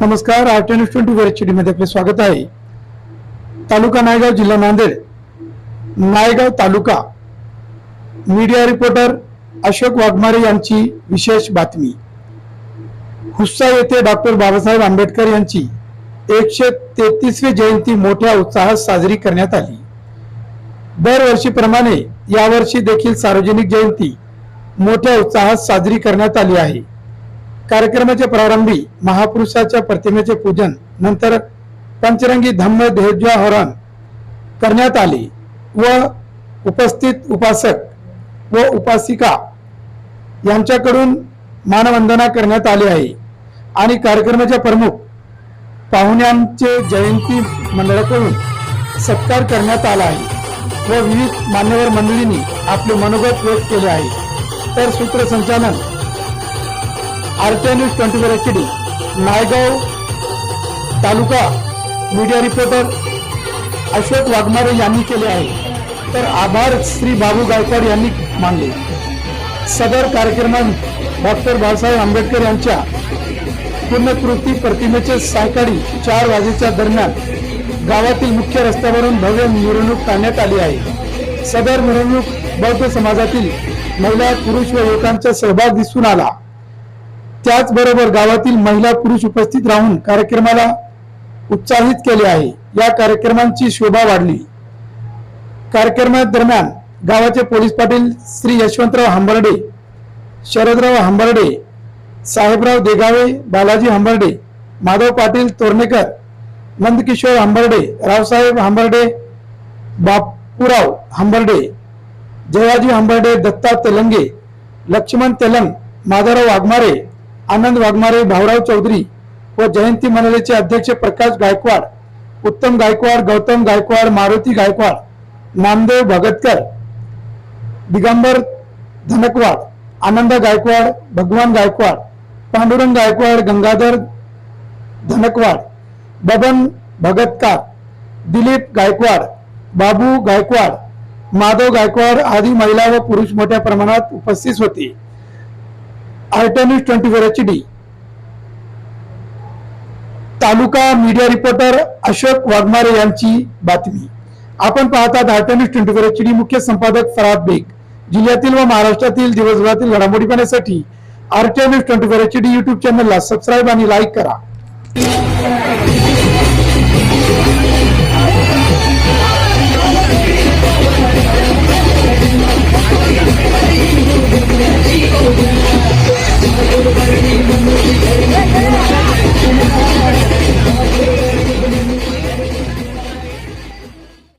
नमस्कार R ten twenty वर मध्ये आपले स्वागत आहे. तालुका नायगाव जिल्हा नांदेड. नायगाव तालुका. मीडिया रिपोर्टर अशोक वाघमारे यांची विशेष बातमी. हुस्सा येथे डॉक्टर बाबासाहेब आंबेडकर यांची एकशे तेहतीसवी जयंती मोठ्या उत्साहात साजरी करण्यात आली. दरवर्षीप्रमाणे यावर्षी देखील सार्वजनिक जयंती मोठ्या उत्साहात साजरी करण्यात आली आहे. कार्यक्रमाच्या प्रारंभी महापुरुषाच्या प्रतिमेचे पूजन नंतर पंचरंगी धम्म ध्वजारोहण करण्यात आले व उपस्थित उपासक व उपासिका यांच्याकडून मानवंदना करण्यात आली आहे. आणि कार्यक्रमाच्या प्रमुख पाहुण्यांचे जयंती मंडळाकडून सत्कार करण्यात आला आहे व विविध मान्यवर मंडळींनी आपले मनोगत व्यक्त केले आहे. तर सूत्रसंचालन RTI news twenty four H D Naigaon तालुका मीडिया रिपोर्टर अशोक वाघमारे यांनी केले आहे. तर आभार श्री बाबू गायकवाड यांनी मानले. सदर कार्यक्रमात डॉक्टर बाबासाहेब आंबेडकर यांच्या पूर्णकृती प्रतिमेचे सायकाळी चार वाजेच्या दरम्यान गावातील मुख्य रस्त्यावरून भव्य मिरवणूक काढण्यात आली आहे. सदर मिरवणूक बौद्ध समाजातील महिला पुरुष व युवकांचा सहभाग दिसून आला. त्याचबरोबर गावातील महिला पुरुष उपस्थित राहून कार्यक्रमाला उत्साहित केले आहे. या कार्यक्रमांची शोभा वाढली. कार्यक्रमादरम्यान गावाचे पोलीस पाटील श्री यशवंतराव हंबर्डे शरदराव हंबर्डे साहेबराव देगावे बालाजी हंबर्डे माधव पाटील तोरणेकर नंदकिशोर हंबर्डे रावसाहेब हंबर्डे बापूराव हंबर्डे जयाजी हंबर्डे दत्ता तेलंगे लक्ष्मण तेलंग माधवराव वाघमारे आनंद वाघमारे भाऊराव चौधरी व जयंती मंडळाचे अध्यक्ष प्रकाश गायकवाड उत्तम गायकवाड गौतम गायकवाड मारुती गायकवाड नामदेव भगतकर दिगंबर धनकवाड आनंद गायकवाड भगवान गायकवाड पांडुरंग गायकवाड गंगाधर धनकवाड बबन भगतकार दिलीप गायकवाड बाबू गायकवाड माधव गायकवाड आदी महिला व पुरुष मोठ्या प्रमाणात उपस्थित होते. RTI news twenty four H D तालुका मीडिया रिपोर्टर अशोक वाघमारे यांची बातमी. आपण पाहतात RTI news twenty four H D मुख्य संपादक फराद बेग. जिल्ह्यातील व महाराष्ट्रातील दिवसभरातील घडामोडी पाहण्यासाठी RTI news twenty four H D YouTube चॅनलला सबस्क्राईब आणि लाईक करा.